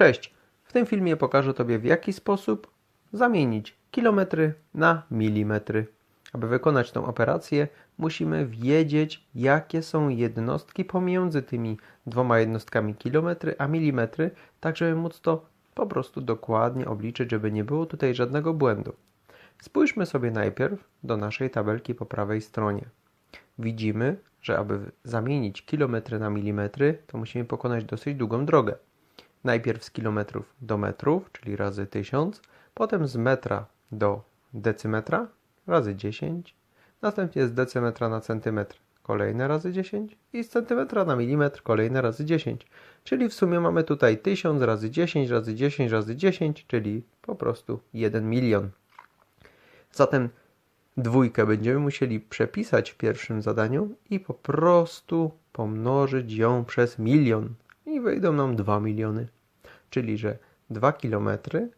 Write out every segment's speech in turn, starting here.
Cześć! W tym filmie pokażę Tobie w jaki sposób zamienić kilometry na milimetry. Aby wykonać tę operację musimy wiedzieć jakie są jednostki pomiędzy tymi dwoma jednostkami kilometry a milimetry, tak żeby móc to po prostu dokładnie obliczyć, żeby nie było tutaj żadnego błędu. Spójrzmy sobie najpierw do naszej tabelki po prawej stronie. Widzimy, że aby zamienić kilometry na milimetry, to musimy pokonać dosyć długą drogę. Najpierw z kilometrów do metrów, czyli razy 1000, potem z metra do decymetra razy 10, następnie z decymetra na centymetr kolejne razy 10 i z centymetra na milimetr kolejne razy 10. Czyli w sumie mamy tutaj 1000 razy 10 razy 10 razy 10, czyli po prostu 1 milion. Zatem dwójkę będziemy musieli przepisać w pierwszym zadaniu i po prostu pomnożyć ją przez milion wyjdą nam 2 miliony. Czyli, że 2 kilometry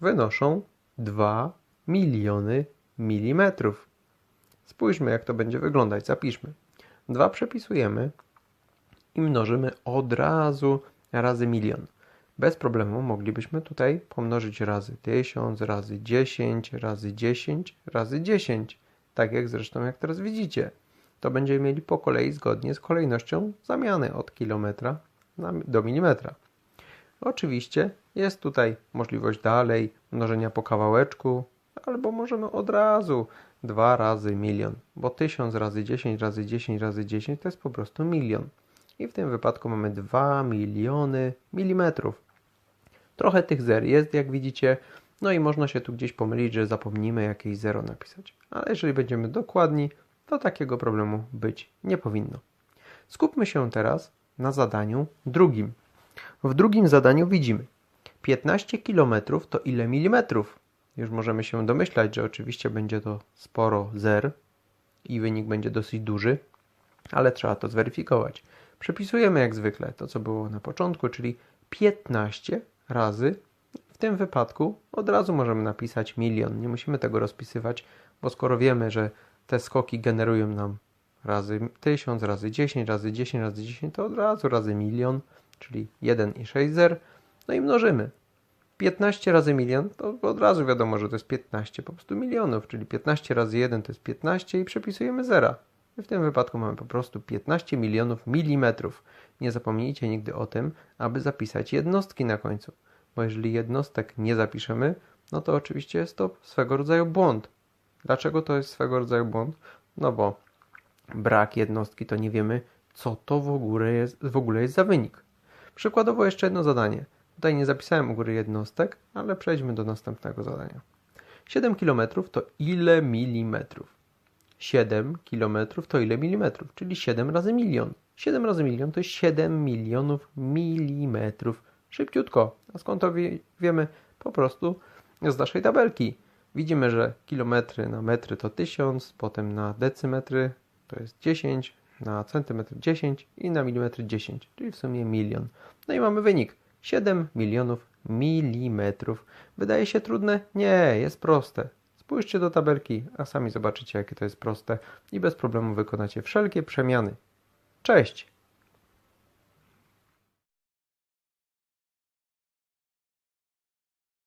wynoszą 2 miliony milimetrów. Spójrzmy, jak to będzie wyglądać. Zapiszmy. 2 przepisujemy i mnożymy od razu razy milion. Bez problemu moglibyśmy tutaj pomnożyć razy 1000, razy 10, razy 10, razy 10. Tak jak zresztą, jak teraz widzicie. To będziemy mieli po kolei zgodnie z kolejnością zamiany od kilometra do milimetra. Oczywiście jest tutaj możliwość dalej mnożenia po kawałeczku, albo możemy od razu 2 razy milion, bo 1000 razy 10 razy 10 razy 10 to jest po prostu milion. I w tym wypadku mamy 2 miliony milimetrów. Trochę tych zer jest, jak widzicie, no i można się tu gdzieś pomylić, że zapomnimy jakieś zero napisać. Ale jeżeli będziemy dokładni, to takiego problemu być nie powinno. Skupmy się teraz na zadaniu drugim. W drugim zadaniu widzimy 15 km to ile milimetrów? Już możemy się domyślać, że oczywiście będzie to sporo zer i wynik będzie dosyć duży, ale trzeba to zweryfikować. Przepisujemy jak zwykle to, co było na początku, czyli 15 razy. W tym wypadku od razu możemy napisać milion. Nie musimy tego rozpisywać, bo skoro wiemy, że te skoki generują nam razy 1000, razy 10, razy 10, razy 10, to od razu razy milion, czyli 1 i 6 zer. No i mnożymy. 15 razy milion, to od razu wiadomo, że to jest 15 po prostu milionów, czyli 15 razy 1 to jest 15 i przepisujemy zera. I w tym wypadku mamy po prostu 15 milionów milimetrów. Nie zapomnijcie nigdy o tym, aby zapisać jednostki na końcu, bo jeżeli jednostek nie zapiszemy, no to oczywiście jest to swego rodzaju błąd. Dlaczego to jest swego rodzaju błąd? No bo brak jednostki to nie wiemy, co to w ogóle jest, w ogóle jest za wynik. Przykładowo jeszcze jedno zadanie. Tutaj nie zapisałem u góry jednostek, ale przejdźmy do następnego zadania. 7 km to ile milimetrów? 7 km to ile milimetrów? Czyli 7 razy milion. 7 razy milion to jest 7 milionów milimetrów. Szybciutko. A skąd to wie, wiemy? Po prostu z naszej tabelki. Widzimy, że kilometry na metry to 1000, potem na decymetry to jest 10, na centymetr 10 i na milimetry 10, czyli w sumie milion. No i mamy wynik 7 milionów milimetrów. Wydaje się trudne? Nie, jest proste. Spójrzcie do tabelki, a sami zobaczycie, jakie to jest proste i bez problemu wykonacie wszelkie przemiany. Cześć!